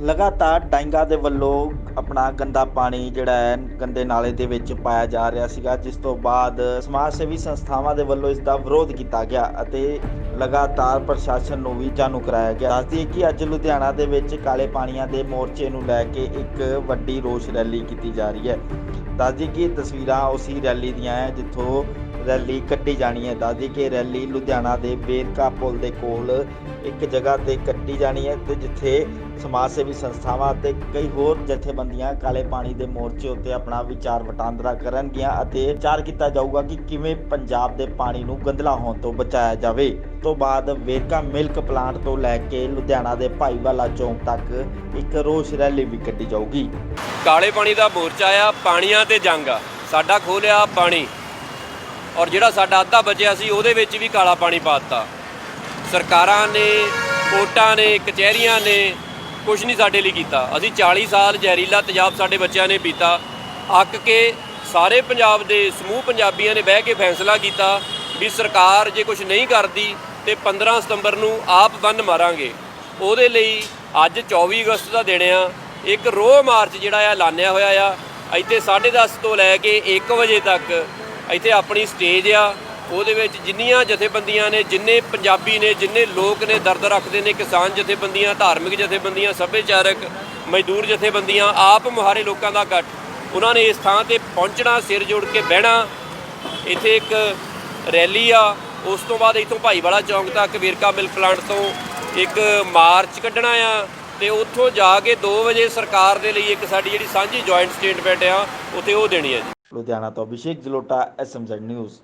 ਲਗਾਤਾਰ ਡਾਂਗਾ ਦੇ ਵੱਲੋਂ ਆਪਣਾ ਗੰਦਾ ਪਾਣੀ ਜਿਹੜਾ ਹੈ, ਗੰਦੇ ਨਾਲੇ ਦੇ ਵਿੱਚ ਪਾਇਆ ਜਾ ਰਿਹਾ ਸੀਗਾ, ਜਿਸ ਤੋਂ ਬਾਅਦ ਸਮਾਜ ਸੇਵੀ ਸੰਸਥਾਵਾਂ ਦੇ ਵੱਲੋਂ ਇਸ ਦਾ ਵਿਰੋਧ ਕੀਤਾ ਗਿਆ ਅਤੇ ਲਗਾਤਾਰ ਪ੍ਰਸ਼ਾਸਨ ਨੂੰ ਵੀ ਜਾਣੂ ਕਰਾਇਆ ਗਿਆ। ਦੱਸਦੀ ਹੈ ਕਿ ਅੱਜ ਲੁਧਿਆਣਾ ਦੇ ਵਿੱਚ ਕਾਲੇ ਪਾਣੀਆਂ ਦੇ ਮੋਰਚੇ ਨੂੰ ਲੈ ਕੇ ਇੱਕ ਵੱਡੀ ਰੋਸ ਰੈਲੀ ਕੀਤੀ ਜਾ ਰਹੀ ਹੈ। ਦੱਸਦੀ ਕਿ ਤਸਵੀਰਾਂ ਉਸੇ ਰੈਲੀ ਦੀਆਂ ਹੈ, ਜਿੱਥੋਂ ਰੈਲੀ ਕੱਢੀ ਜਾਣੀ ਹੈ। ਦੱਸਦੀ ਕਿ ਰੈਲੀ ਲੁਧਿਆਣਾ ਦੇ ਬੇਰਕਾ ਪੁਲ ਦੇ ਕੋਲ ਇੱਕ ਜਗ੍ਹਾ ਤੇ ਕੱਢੀ ਜਾਣੀ ਹੈ ਤੇ ਜਿੱਥੇ ਸਮਾਜ ਸੇਵੀ ਸੰਸਥਾਵਾਂ ਅਤੇ ਕਈ ਹੋਰ ਜਥੇਬੰਦੀਆਂ ਕਾਲੇ ਪਾਣੀ ਦੇ ਮੋਰਚੇ ਉੱਤੇ ਆਪਣਾ ਵਿਚਾਰ ਵਟਾਂਦਰਾ ਕਰਨਗੀਆਂ ਅਤੇ ਵਿਚਾਰ ਕੀਤਾ ਜਾਊਗਾ ਕਿ ਕਿਵੇਂ ਪੰਜਾਬ ਦੇ ਪਾਣੀ ਨੂੰ ਗੰਦਲਾ ਹੋਣ ਤੋਂ ਬਚਾਇਆ ਜਾਵੇ। ਤੋਂ ਬਾਅਦ ਵੇਰਕਾ ਮਿਲਕ ਪਲਾਂਟ ਤੋਂ ਲੈ ਕੇ ਲੁਧਿਆਣਾ ਦੇ ਭਾਈਵਾਲਾ ਚੌਂਕ ਤੱਕ ਇੱਕ ਰੋਸ ਰੈਲੀ ਵੀ ਕੱਢੀ ਜਾਊਗੀ। ਕਾਲੇ ਪਾਣੀ ਦਾ ਮੋਰਚਾ ਆ ਪਾਣੀਆਂ ਤੇ ਜੰਗ ਆ। ਸਾਡਾ ਖੋਲਿਆ ਪਾਣੀ। ਔਰ ਜਿਹੜਾ ਸਾਡਾ ਅੱਧਾ ਬਚਿਆ ਸੀ, ਉਹਦੇ ਵਿੱਚ ਵੀ ਕਾਲਾ ਪਾਣੀ ਪਾ ਦਿੱਤਾ। ਸਰਕਾਰਾਂ ਨੇ, ਕੋਰਟਾਂ ਨੇ, ਕਚਹਿਰੀਆਂ ਨੇ ਕੁਝ ਨਹੀਂ ਸਾਡੇ ਲਈ ਕੀਤਾ। ਅਸੀਂ 40 ਸਾਲ ਜ਼ਹਿਰੀਲਾ ਤੇਜ਼ਾਬ ਸਾਡੇ ਬੱਚਿਆਂ ਨੇ ਪੀਤਾ। ਅੱਕ ਕੇ ਸਾਰੇ ਪੰਜਾਬ ਦੇ ਸਮੂਹ ਪੰਜਾਬੀਆਂ ਨੇ ਬਹਿ ਕੇ ਫੈਸਲਾ ਕੀਤਾ ਵੀ ਸਰਕਾਰ ਜੇ ਕੁਝ ਨਹੀਂ ਕਰਦੀ, ਤੇ 15 ਸਤੰਬਰ ਨੂੰ ਆਪ ਬੰਨ ਮਾਰਾਂਗੇ। ਉਹਦੇ ਲਈ ਅੱਜ 24 ਅਗਸਤ ਦਾ ਦਿਨ ਆ। ਇੱਕ ਰੋਹ ਮਾਰਚ ਜਿਹੜਾ ਆ, ਐਲਾਨਿਆ ਹੋਇਆ ਆ। ਇੱਥੇ 10:30 ਤੋਂ ਲੈ ਕੇ 1 ਵਜੇ ਤੱਕ ਇੱਥੇ ਆਪਣੀ ਸਟੇਜ ਆ, ਉਹਦੇ ਵਿੱਚ ਜਿੰਨੀਆਂ ਜਥੇਬੰਦੀਆਂ ਨੇ, ਜਿੰਨੇ ਪੰਜਾਬੀ ਨੇ, ਜਿੰਨੇ ਲੋਕ ਨੇ ਦਰਦ ਰੱਖਦੇ ਨੇ, ਕਿਸਾਨ ਜਥੇਬੰਦੀਆਂ, ਧਾਰਮਿਕ ਜਥੇਬੰਦੀਆਂ, ਸੱਭਿਆਚਾਰਕ ਮਜ਼ਦੂਰ ਜਥੇਬੰਦੀਆਂ, ਆਪ ਮੁਹਾਰੇ ਲੋਕਾਂ ਦਾ ਇਕੱਠ ਉਹਨਾਂ ਨੇ ਇਸ ਥਾਂ ਤੇ ਪਹੁੰਚਣਾ, ਸਿਰ ਜੋੜ ਕੇ ਬਹਿਣਾ। ਇੱਥੇ ਇੱਕ ਰੈਲੀ ਆ, ਉਸ ਤੋਂ ਬਾਅਦ ਇੱਥੋਂ ਭਾਈਵਾਲਾ ਚੌਂਕ ਤੱਕ ਵੇਰਕਾ ਮਿਲਕ ਪਲਾਂਟ ਤੋਂ ਇੱਕ ਮਾਰਚ ਕੱਢਣਾ ਆ, ਤੇ ਉੱਥੋਂ ਜਾ ਕੇ 2 ਵਜੇ ਸਰਕਾਰ ਦੇ ਲਈ ਇੱਕ ਸਾਡੀ ਜਿਹੜੀ ਸਾਂਝੀ ਜੁਆਇੰਟ ਸਟੇਟਮੈਂਟ ਆ, ਉੱਥੇ ਉਹ ਦੇਣੀ ਆ ਜੀ। ਲੁਧਿਆਣਾ ਤੋਂ ਅਭਿਸ਼ੇਕ ਜਲੋਟਾ ਐਸਐਮਜ਼ੈਡ ਨਿਊਜ਼